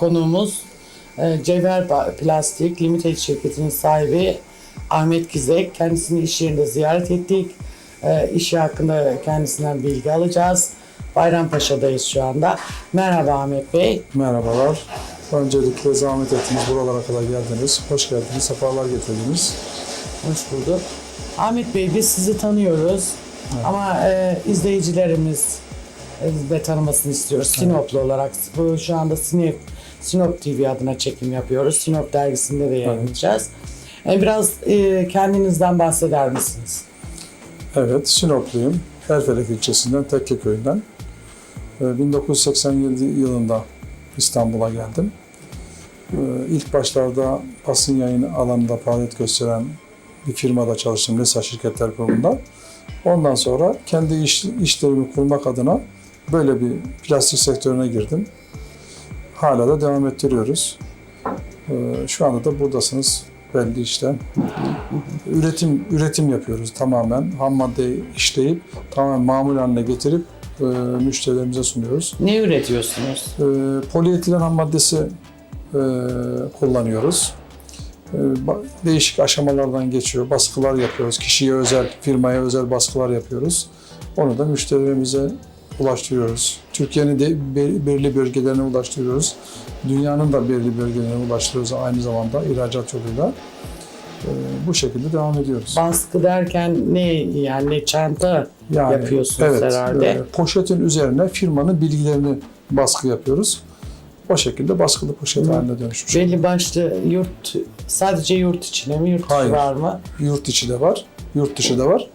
konuğumuz e, Cevher Plastik Limited şirketinin sahibi Ahmet Gizek. Kendisini iş yerinde ziyaret ettik. E, işi hakkında kendisinden bilgi alacağız. Bayrampaşa'dayız şu anda. Merhaba Ahmet Bey. Merhabalar. Öncelikle zahmet ettiniz, buralara kadar geldiniz. Hoş geldiniz, sefalar getirdiniz. Hoş bulduk. Ahmet Bey biz sizi tanıyoruz. Ama e, izleyicilerimiz e, de tanımasını istiyoruz. Sinoplu olarak. Bu şu anda Sinop, Sinop TV adına çekim yapıyoruz. Sinop dergisinde de yayınlayacağız. E, biraz e, kendinizden bahseder misiniz? Evet, Sinopluyum. Erfelek ilçesinden, Tekke köyünden. Ee, 1987 yılında İstanbul'a geldim. Ee, İlk başlarda basın yayın alanında faaliyet gösteren bir firmada çalıştım, Nesa Şirketler Kurumu'nda. Ondan sonra kendi iş, işlerimi kurmak adına böyle bir plastik sektörüne girdim. Hala da devam ettiriyoruz. Ee, Şu anda da buradasınız belli işte. Üretim üretim yapıyoruz tamamen. Ham maddeyi işleyip tamamen mamul haline getirip e, müşterilerimize sunuyoruz. Ne üretiyorsunuz? E, polietilen ham maddesi e, kullanıyoruz. E, ba- değişik aşamalardan geçiyor. Baskılar yapıyoruz. Kişiye özel, firmaya özel baskılar yapıyoruz. Onu da müşterilerimize ulaştırıyoruz. Türkiye'nin de be- belirli bölgelerine ulaştırıyoruz. Dünyanın da belirli bölgelerine ulaştırıyoruz aynı zamanda ihracat yoluyla. E, bu şekilde devam ediyoruz. Baskı derken ne yani ne çanta yapıyorsunuz herhalde. e, poşetin üzerine firmanın bilgilerini baskı yapıyoruz. O şekilde baskılı poşet haline dönüşmüş. Belli başlı yurt sadece yurt içine mi yurt dışı Hayır. var mı? Yurt içi de var, yurt dışı da var.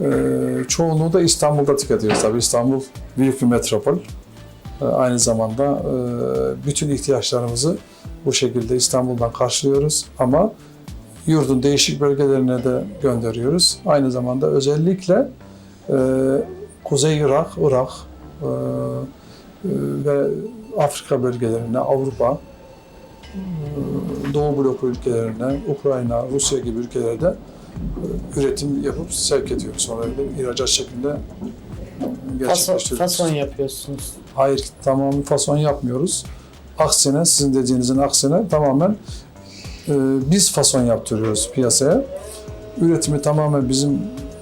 Ee, çoğunluğu da İstanbul'da tüketiyoruz tabii. İstanbul büyük bir metropol. Ee, aynı zamanda e, bütün ihtiyaçlarımızı bu şekilde İstanbul'dan karşılıyoruz ama yurdun değişik bölgelerine de gönderiyoruz. Aynı zamanda özellikle e, Kuzey Irak, Irak e, e, ve Afrika bölgelerine, Avrupa, e, Doğu blok ülkelerine, Ukrayna, Rusya gibi ülkelerde e, üretim yapıp sevk ediyoruz. Sonra da ihracat şeklinde Fason, gerçekleştiriyoruz. fason yapıyorsunuz. Hayır, tamamı fason yapmıyoruz. Aksine, sizin dediğinizin aksine tamamen e, biz fason yaptırıyoruz piyasaya. Üretimi tamamen bizim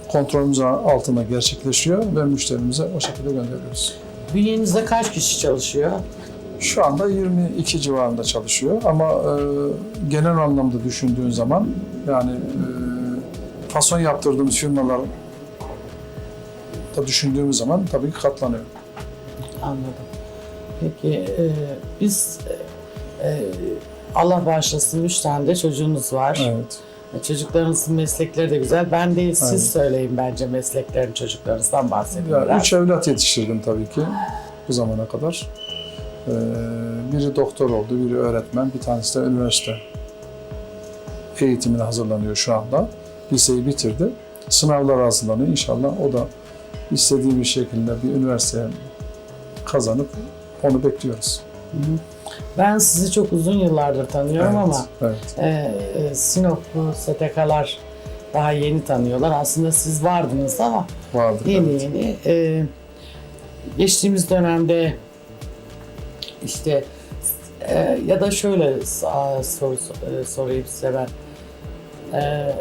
kontrolümüz altında gerçekleşiyor ve müşterimize o şekilde gönderiyoruz. Bünyenizde kaç kişi çalışıyor? Şu anda 22 civarında çalışıyor ama e, genel anlamda düşündüğün zaman yani e, fason yaptırdığımız firmalar da düşündüğümüz zaman tabii ki katlanıyor. Anladım. Peki e, biz e, Allah bağışlasın üç tane de çocuğunuz var. Evet. E, Çocuklarınızın meslekleri de güzel. Ben değil siz Aynen. söyleyin bence mesleklerin çocuklarınızdan bahsedin Ya, biraz. üç evlat yetiştirdim tabii ki bu zamana kadar. Ee, biri doktor oldu, biri öğretmen, bir tanesi de üniversite eğitimine hazırlanıyor şu anda. Liseyi bitirdi. Sınavlara hazırlanıyor. İnşallah o da istediği bir şekilde bir üniversiteye kazanıp onu bekliyoruz. Ben sizi çok uzun yıllardır tanıyorum evet, ama evet. e, e, Sinoplu STK'lar daha yeni tanıyorlar. Aslında siz vardınız ama Vardır. Yeni evet. yeni. Ee, geçtiğimiz dönemde işte e, ya da şöyle soru e, sorayım size ben. Ee,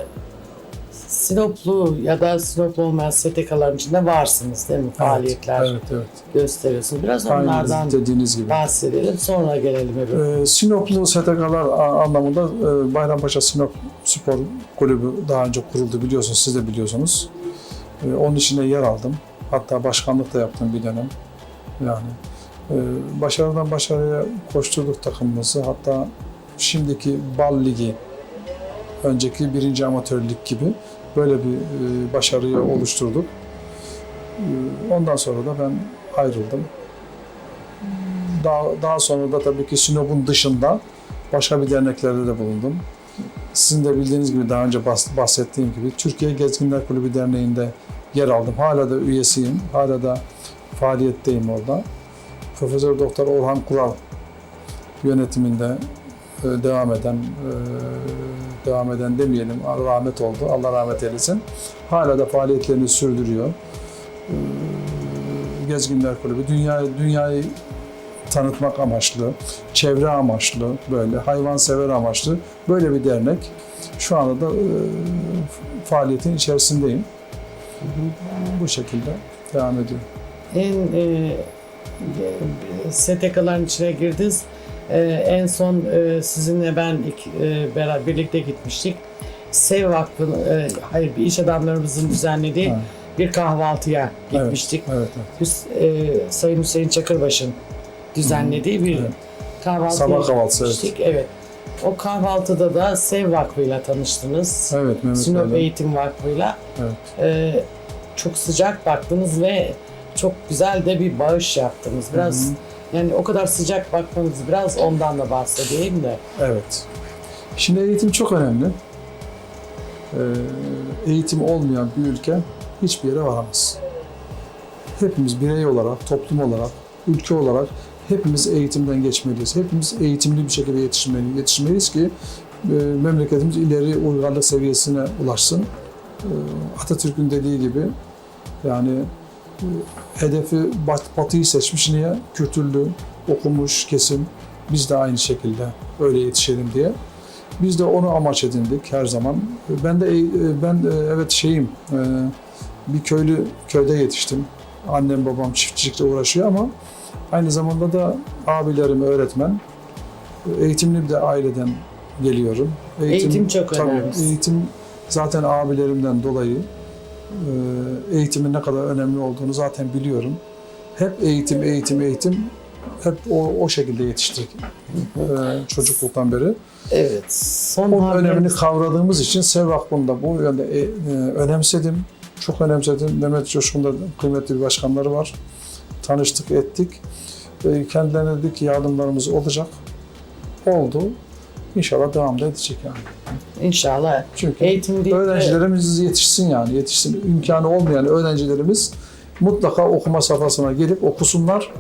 Sinoplu ya da Sinoplu olmayan STK'ların içinde varsınız değil mi? Faaliyetler Evet, evet. gösteriyorsunuz. Biraz Aynen onlardan dediğiniz gibi. bahsedelim. Sonra gelelim. Ee, Sinoplu STK'lar anlamında e, Bayrampaşa Sinop Spor Kulübü daha önce kuruldu biliyorsunuz, siz de biliyorsunuz. E, Onun içinde yer aldım. Hatta başkanlık da yaptım bir dönem. Yani e, başarıdan başarıya koşturduk takımımızı. Hatta şimdiki Bal Ligi, önceki birinci amatör lig gibi böyle bir e, başarıyı oluşturduk. E, Ondan sonra da ben ayrıldım. Daha, daha sonra da tabii ki Sinop'un dışında başka bir derneklerde de bulundum. Sizin de bildiğiniz gibi daha önce bahs- bahsettiğim gibi Türkiye Gezginler Kulübü Derneği'nde yer aldım. Hala da üyesiyim. Hala da faaliyetteyim orada. Profesör Doktor Orhan Kural yönetiminde devam eden e, devam eden demeyelim rahmet oldu. Allah rahmet eylesin. Hala da faaliyetlerini sürdürüyor. E, Gezginler Kulübü dünya dünyayı tanıtmak amaçlı, çevre amaçlı, böyle hayvansever amaçlı böyle bir dernek. Şu anda da e, faaliyetin içerisindeyim. Bu şekilde devam ediyor. En e, e, STK'ların içine girdiniz. E, en son e, sizinle ben ilk, e, beraber birlikte gitmiştik. Sev Vakfı'nın, e, hayır bir iş adamlarımızın düzenlediği Ha. bir kahvaltıya gitmiştik. Evet, evet. Biz, e, Sayın Hüseyin Çakırbaş'ın düzenlediği bir Evet. kahvaltıya Sabah kahvaltısı, evet. gitmiştik. Evet. O kahvaltıda da Sev Vakfı'yla tanıştınız. Evet, Mehmet Sinop Bey'le. Eğitim Vakfı'yla. Evet. Ee, çok sıcak baktınız ve çok güzel de bir bağış yaptınız. Biraz Hı yani o kadar sıcak bakmanız biraz ondan da bahsedeyim de. Evet. Şimdi eğitim çok önemli. Ee, eğitim olmayan bir ülke hiçbir yere varamaz. Hepimiz birey olarak, toplum olarak, ülke olarak hepimiz eğitimden geçmeliyiz. Hepimiz eğitimli bir şekilde yetişmeliyiz, yetişmeliyiz ki e, memleketimiz ileri uygarlık seviyesine ulaşsın. E, Atatürk'ün dediği gibi yani e, hedefi batıyı seçmiş. Niye? Kültürlü, okumuş kesim. Biz de aynı şekilde öyle yetişelim diye. Biz de onu amaç edindik her zaman. Ben de ben de, evet şeyim e, bir köylü köyde yetiştim. Annem babam çiftçilikle uğraşıyor ama aynı zamanda da abilerim öğretmen. Eğitimli bir de aileden geliyorum. Eğitim çok tabii, önemli. Eğitim zaten abilerimden dolayı e, eğitimin ne kadar önemli olduğunu zaten biliyorum. Hep eğitim, eğitim, eğitim hep o, o şekilde yetiştik e, çocukluktan beri. Evet. Son Onun haberimiz- önemini kavradığımız için Sev Vakfı'nda bu yönde e, e, önemsedim. Çok önemsedim. Mehmet Coşkun'da kıymetli bir başkanları var. Tanıştık, ettik. E, kendilerine dedik ki yardımlarımız olacak. Oldu. İnşallah devam da edecek yani. İnşallah Çünkü eğitim değil de- öğrencilerimiz yetişsin yani. Yetişsin. İmkanı olmayan öğrencilerimiz mutlaka okuma safhasına gelip okusunlar.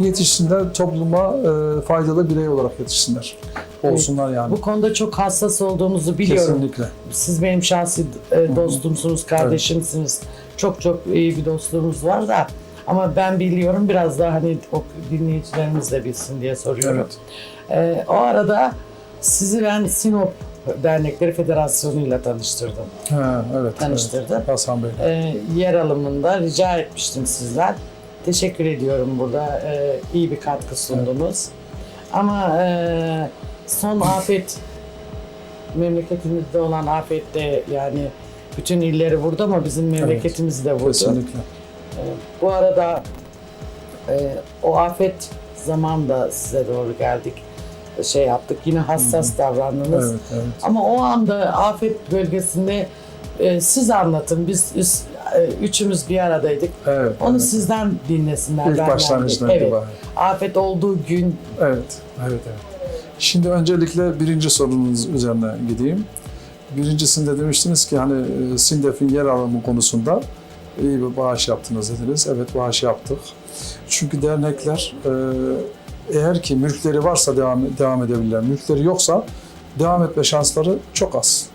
Yetişsinler, topluma e, faydalı birey olarak yetişsinler. Olsunlar yani. bu konuda çok hassas olduğumuzu biliyorum. Kesinlikle. Siz benim şahsi e, dostumsunuz, kardeşimsiniz. Çok çok iyi bir dostluğumuz var da ama ben biliyorum biraz daha hani o dinleyicilerimiz de bilsin diye soruyorum. Evet. E, o arada sizi ben Sinop Dernekleri Federasyonu ile tanıştırdım. Ha, evet. Tanıştırdı. Evet. Hasan Bey. E, yer alımında rica etmiştim sizden. Teşekkür ediyorum burada. E, iyi bir katkı sundunuz. Ama e, son afet memleketimizde olan afette yani bütün illeri vurdu ama bizim memleketimizi de vurdu. Kesinlikle. Bu arada e, o afet zamanında size doğru geldik. Şey yaptık. Yine hassas davrandınız. Evet, evet. Ama o anda afet bölgesinde e, siz anlatın. Biz üs- e, üçümüz bir aradaydık. Evet. Onu evet. sizden dinlesinler. İlk Ben başlangıçtan Evet. itibaren. Afet olduğu gün Evet, evet, evet. Şimdi öncelikle birinci sorunuz üzerine gideyim. Birincisinde demiştiniz ki hani e, SİNDEF'in yer alımı konusunda iyi bir bağış yaptınız dediniz. Evet bağış yaptık. Çünkü dernekler e, eğer ki mülkleri varsa devam devam edebilirler. Mülkleri yoksa devam etme şansları çok az.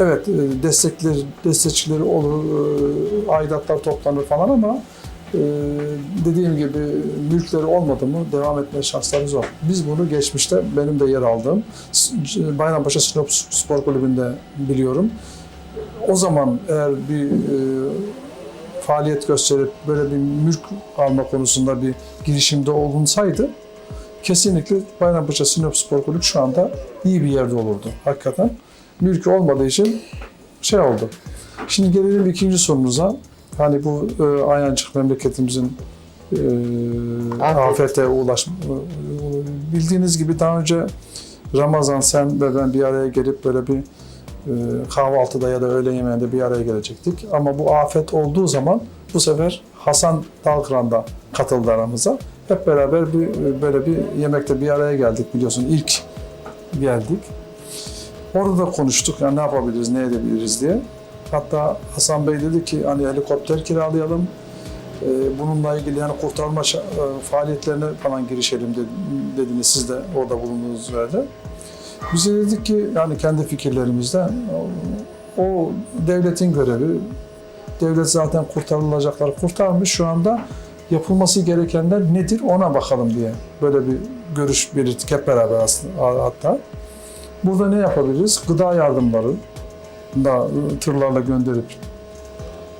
Evet e, destekler destekçileri olur, e, aidatlar toplanır falan ama e, dediğim gibi mülkleri olmadı mı devam etme şansları zor. Biz bunu geçmişte benim de yer aldığım Bayrampaşa Sinop Spor Kulübü'nde biliyorum. O zaman eğer bir faaliyet gösterip böyle bir mülk alma konusunda bir girişimde olunsaydı kesinlikle Bayrampaşa Sinop Spor Kulübü şu anda iyi bir yerde olurdu hakikaten. Mülkü olmadığı için şey oldu. Şimdi gelelim ikinci sorunuza. Hani bu e, Ayancık memleketimizin e, Afet. afete ulaşma. Bildiğiniz gibi daha önce Ramazan sen ve ben bir araya gelip böyle bir e, kahvaltıda ya da öğle yemeğinde bir araya gelecektik. Ama bu afet olduğu zaman bu sefer Hasan Dalkıran da katıldı aramıza. Hep beraber bir böyle bir yemekte bir araya geldik biliyorsun. İlk geldik. Orada da konuştuk yani ne yapabiliriz, ne edebiliriz diye. Hatta Hasan Bey dedi ki hani helikopter kiralayalım. Ee, bununla ilgili yani kurtarma e, faaliyetlerine falan girişelim dedi- dediniz siz de orada bulunduğunuz yerde. Biz de dedik ki yani kendi fikirlerimizde o devletin görevi. Devlet zaten kurtarılacaklar kurtarmış şu anda. Yapılması gerekenler nedir ona bakalım diye böyle bir görüş belirttik hep beraber aslında hatta. Burada ne yapabiliriz? Gıda yardımları da tırlarla gönderip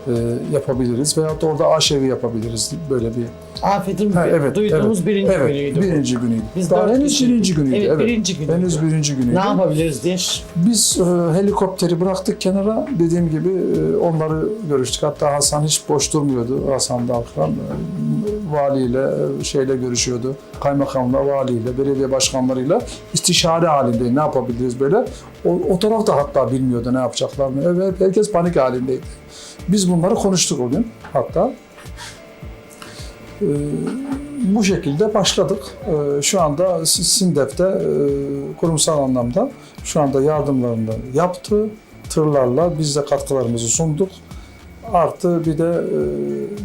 e, yapabiliriz veyahut da orada aşevi yapabiliriz böyle bir Afet'in Ha, evet, duyduğumuz evet, birinci evet, günüydü. birinci günüydü. Biz Daha henüz kişi- birinci günüydü. Evet, birinci günüydü. Henüz birinci günüydü. Ne yapabiliriz diye Biz e, helikopteri bıraktık kenara. Dediğim gibi e, onları görüştük. Hatta Hasan hiç boş durmuyordu. Hasan Dalkıran e, valiyle, e, şeyle görüşüyordu. Kaymakamla, valiyle, belediye başkanlarıyla istişare halinde ne yapabiliriz böyle. O, o taraf da hatta bilmiyordu ne yapacaklarını. Evet, herkes panik halindeydi. Biz bunları konuştuk o gün hatta. E, bu şekilde başladık. E, şu anda SİNDEF'te e, kurumsal anlamda şu anda yardımlarını yaptı. Tırlarla biz de katkılarımızı sunduk. Artı bir de e,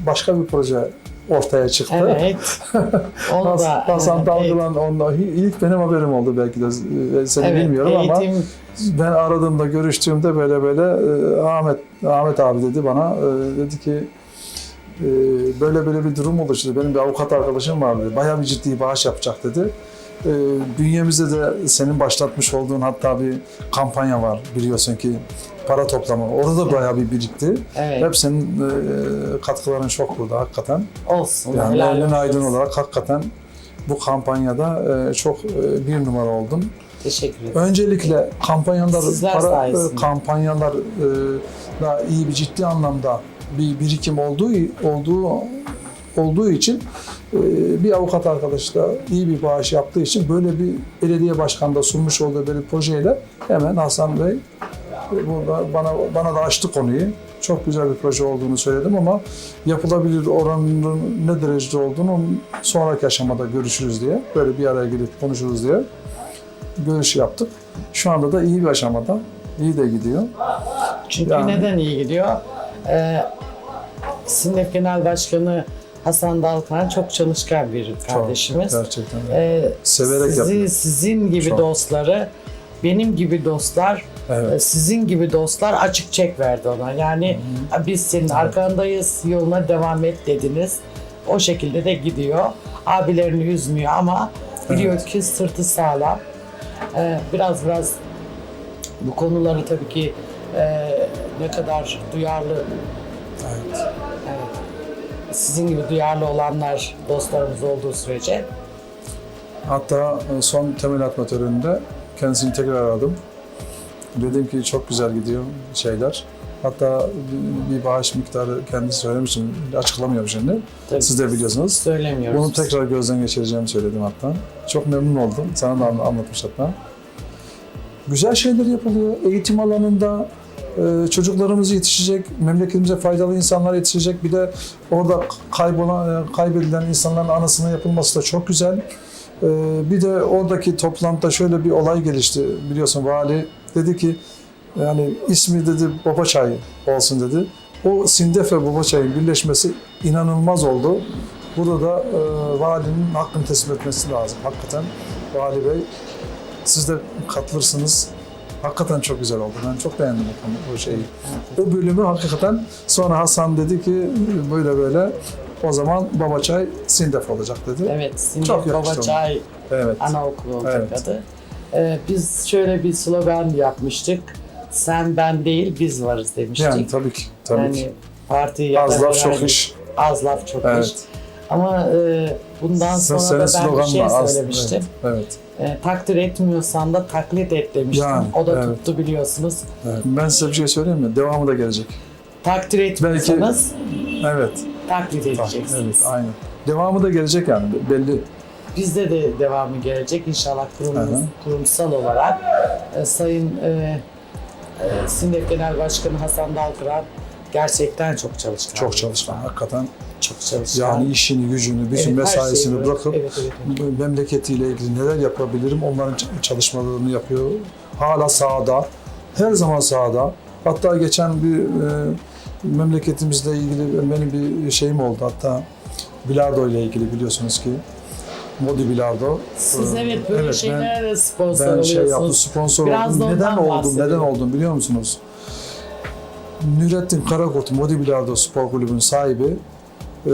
başka bir proje ortaya çıktı. Evet. Onu Has- da Hasan evet, Dalgılan onunla ilk benim haberim oldu belki de e, seni evet, bilmiyorum ama eğitim, ben aradığımda görüştüğümde böyle böyle e, Ahmet Ahmet abi dedi bana e, dedi ki böyle böyle bir durum oldu işte benim bir avukat arkadaşım var dedi bayağı bir ciddi bağış yapacak dedi. E, bünyemizde de senin başlatmış olduğun hatta bir kampanya var biliyorsun ki para toplama orada da bayağı bir birikti. Evet. Hep senin e, katkıların çok burada hakikaten. olsun. Yani olsun. aydın olarak hakikaten bu kampanyada e, çok e, bir numara oldun. Teşekkür ederim. Öncelikle kampanyalar Sizler para sayesinde. e, kampanyalar e, da iyi bir ciddi anlamda bir birikim olduğu olduğu olduğu için e, bir avukat arkadaş da iyi bir bağış yaptığı için böyle bir belediye başkanı da sunmuş olduğu böyle bir projeyle hemen Hasan Bey burada bana bana da açtı konuyu. Çok güzel bir proje olduğunu söyledim ama yapılabilir oranının ne derecede olduğunu sonraki aşamada görüşürüz diye böyle bir araya gelip konuşuruz diye görüş yaptık. Şu anda da iyi bir aşamada. iyi de gidiyor. Çünkü Yani- neden iyi gidiyor? Ee, SİNDEF Genel Başkanı Hasan Dalkıran çok çalışkan bir kardeşimiz. Çok, gerçekten. Ee, Severek sizi, yapıyor. Sizin gibi Çok. dostları, benim gibi dostlar, Evet. e, sizin gibi dostlar açık çek verdi ona. Yani biz senin arkandayız, yoluna devam et dediniz. O şekilde de gidiyor. Abilerini üzmüyor ama biliyor Evet. ki sırtı sağlam. Ee, biraz biraz bu konuları tabii ki e, ne kadar duyarlı evet. Evet. Sizin gibi duyarlı olanlar dostlarımız olduğu sürece Hatta e, son temel atma töreninde kendisini tekrar aradım. Dedim ki çok güzel gidiyor şeyler. Hatta bir- bağış miktarı kendisi söylemiştim. Açıklamıyorum şimdi. tabii Siz de biliyorsunuz. söylemiyoruz. Bunu tekrar gözden geçireceğimi söyledim hatta. Çok memnun oldum. Sana da anla- anlatmış hatta. Güzel şeyler yapılıyor. Eğitim alanında e, çocuklarımız yetişecek, memleketimize faydalı insanlar yetişecek. Bir de orada kaybolan, e, kaybedilen insanların anısına yapılması da çok güzel. E, bir de oradaki toplantıda şöyle bir olay gelişti. Biliyorsun vali dedi ki yani ismi dedi Baba Çayı olsun dedi. O Sindef ve Baba Çayı'nın birleşmesi inanılmaz oldu. Burada da e, valinin hakkını teslim etmesi lazım. Hakikaten vali bey siz de katılırsınız. Hakikaten çok güzel oldu. Ben çok beğendim o, konu, o şeyi. O bölümü hakikaten sonra Hasan dedi ki böyle böyle o zaman Baba Çay Sindef olacak dedi. Evet, yakıştı Babaçay Evet. Anaokulu olacak Evet. adı. Ee, biz şöyle bir slogan yapmıştık. Sen ben değil biz varız demiştik. Yani tabii ki. Tabii Yani ki. parti ya Az laf çok iş. Az laf çok Evet. iş. Ama e, bundan Sen- sonra da ben bir şey az- söylemiştim. Evet. E, takdir etmiyorsan da taklit et demiştim. Yani, o da evet. tuttu biliyorsunuz. evet. Ben size bir şey söyleyeyim mi? Devamı da gelecek. Takdir etmiyorsanız Evet. taklit Evet, edeceksiniz. aynen. Devamı da gelecek yani belli. Bizde de devamı gelecek inşallah kurumumuz, kurumsal olarak. E, Sayın e, e, SİNDEF Genel Başkanı Hasan Dalkıran gerçekten çok çalışkan. Çok çalışkan. Hakikaten Çok çalışkan. yani işini, gücünü, bütün Evet, mesaisini şeyi bırakıp Evet, evet, evet. memleketiyle ilgili neler yapabilirim onların çalışmalarını yapıyor. Hala sahada, her zaman sahada. Hatta geçen bir e, memleketimizle ilgili benim bir şeyim oldu. Hatta bilardo ile ilgili biliyorsunuz ki Modi Bilardo. Siz evet böyle evet, şeylere de sponsor ben şey yaptım, oluyorsunuz. sponsor Biraz oldum. Neden oldum? Neden oldum biliyor musunuz? Nurettin Karakurt Modi Bilardo Spor Kulübü'nün sahibi e,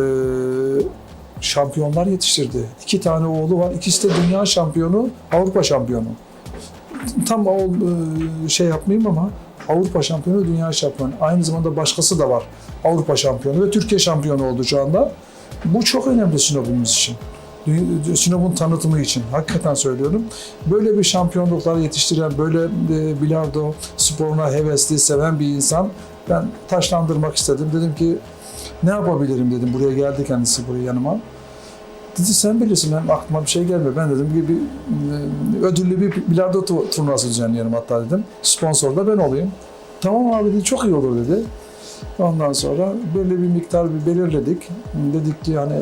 şampiyonlar yetiştirdi. İki tane oğlu var. İkisi de dünya şampiyonu, Avrupa şampiyonu. Tam o e, şey yapmayayım ama Avrupa şampiyonu, dünya şampiyonu. Aynı zamanda başkası da var. Avrupa şampiyonu ve Türkiye şampiyonu oldu şu anda. Bu çok önemli Sinop'umuz için. Sinop'un tanıtımı için. Hakikaten söylüyorum. Böyle bir şampiyonlukları yetiştiren, böyle e, bilardo sporuna hevesli, seven bir insan ben taşlandırmak istedim. Dedim ki ne yapabilirim dedim. Buraya geldi kendisi buraya yanıma. Dedi sen bilirsin benim aklıma bir şey gelmiyor. Ben dedim ki bir e, ödüllü bir bilardo tu- turnuvası düzenleyelim hatta dedim. Sponsor da ben olayım. Tamam abi dedi çok iyi olur dedi. Ondan sonra belli bir miktar bir belirledik. Dedik ki hani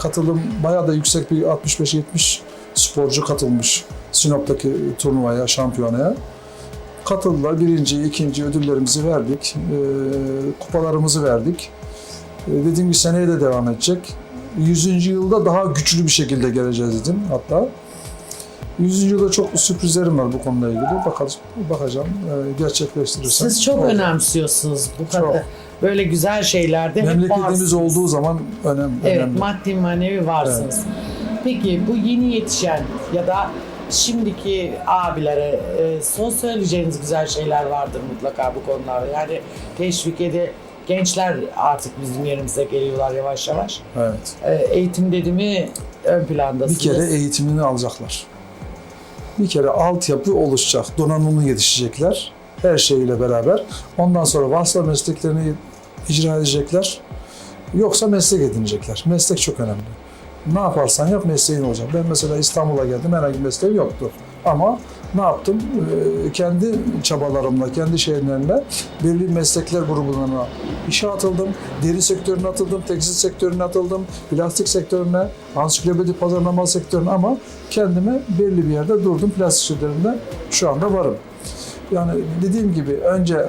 katılım bayağı da yüksek bir 65-70 sporcu katılmış Sinop'taki turnuvaya, şampiyonaya. Katıldılar. Birinci, ikinci ödüllerimizi verdik. E, kupalarımızı verdik. E, dediğim gibi seneye de devam edecek. 100. yılda daha güçlü bir şekilde geleceğiz dedim hatta. 100. yılda çok sürprizlerim var bu konuyla ilgili. Bakacağım, bakacağım e, gerçekleştirirsem. Siz çok olacak. önemsiyorsunuz bu Çok. kadar. Böyle güzel şeylerde Memleketimiz olduğu zaman önem, Evet, önemli. maddi manevi varsınız. Peki bu yeni yetişen ya da şimdiki abilere e, son söyleyeceğiniz güzel şeyler vardır mutlaka bu konularda. Yani teşvik ede gençler artık bizim yerimize geliyorlar yavaş yavaş. Evet. E, eğitim dedi mi ön plandasınız. Bir kere eğitimini alacaklar. Bir kere altyapı oluşacak, donanımlı yetişecekler her şeyiyle beraber. Ondan sonra varsa mesleklerini icra edecekler. Yoksa meslek edinecekler. Meslek çok önemli. Ne yaparsan yap mesleğin olacak. Ben mesela İstanbul'a geldim herhangi bir mesleğim yoktu. Ama ne yaptım? Ee, kendi çabalarımla, kendi şeylerimle belli meslekler grubuna işe atıldım. Deri sektörüne atıldım, tekstil sektörüne atıldım, plastik sektörüne, ansiklopedi pazarlama sektörüne ama kendime belli bir yerde durdum. Plastik sektöründe şu anda varım. Yani dediğim gibi önce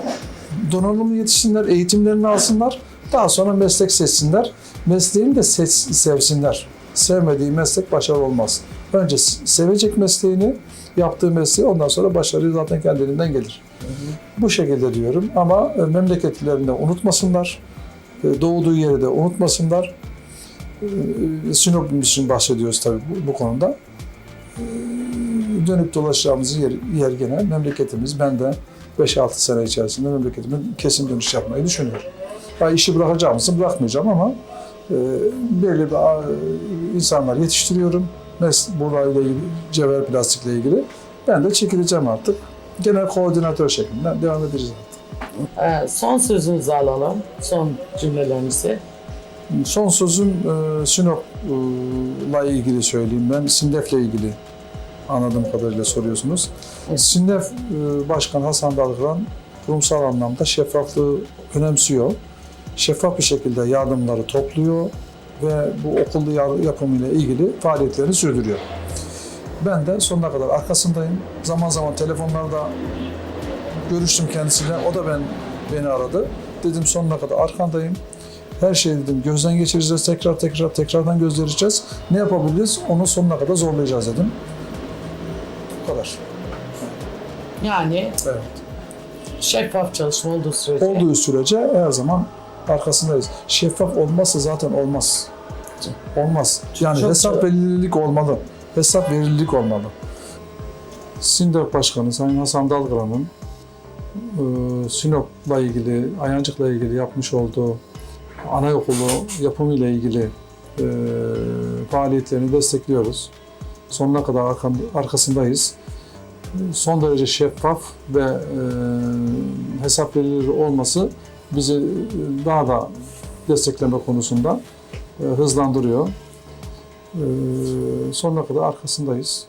donanımlı yetişsinler, eğitimlerini alsınlar. Daha sonra meslek seçsinler. Mesleğini de seç- sevsinler. Sevmediği meslek başarılı olmaz. Önce sevecek mesleğini, yaptığı mesleği ondan sonra başarı zaten kendiliğinden gelir. Bu şekilde diyorum ama e, memleketlerini unutmasınlar. E, Doğduğu yeri de unutmasınlar. E, Sinop için bahsediyoruz tabii bu, bu konuda. Dönüp dolaşacağımız yer, yer gene memleketimiz. Ben de 5-6 sene içerisinde memleketime kesin dönüş yapmayı düşünüyorum. Ben işi bırakacağım mısın? Bırakmayacağım ama a, insanlar yetiştiriyorum. Mes burayla ilgili, cevher plastikle ilgili. Ben de çekileceğim artık. Genel koordinatör şeklinde devam edeceğiz. E, son sözünüzü alalım. Son cümlelerinizi. Son sözüm e, Sinop'la ilgili söyleyeyim ben. Sindef'le ilgili anladığım kadarıyla soruyorsunuz. Evet. Sindef e, Başkan Hasan Dalgıran kurumsal anlamda şeffaflığı önemsiyor. Şeffaf bir şekilde yardımları topluyor ve bu yar- yapımıyla ilgili faaliyetlerini sürdürüyor. Ben de sonuna kadar arkasındayım. Zaman zaman telefonlarda görüştüm kendisiyle. O da ben beni aradı. Dedim sonuna kadar arkandayım. Her şeyi dedim gözden geçireceğiz. Tekrar tekrar tekrardan gözleyeceğiz. Ne yapabiliriz? Onu sonuna kadar zorlayacağız dedim. Bu kadar. Yani Evet. şeffaf çalışma olduğu sürece. Olduğu sürece her zaman arkasındayız. Şeffaf olmazsa zaten olmaz. Olmaz. Yani Çok- hesap verilirlik olmalı. Hesap verilirlik olmalı. Sindef Başkanı Sayın Hasan Dalgıran'ın e, Sinop'la ilgili, Ayancık'la ilgili yapmış olduğu anaokulu yapımıyla ilgili e, faaliyetlerini destekliyoruz. Sonuna kadar arkasındayız. Son derece şeffaf ve e, hesap verilir olması bizi e, daha da destekleme konusunda e, hızlandırıyor. E, sonuna kadar arkasındayız.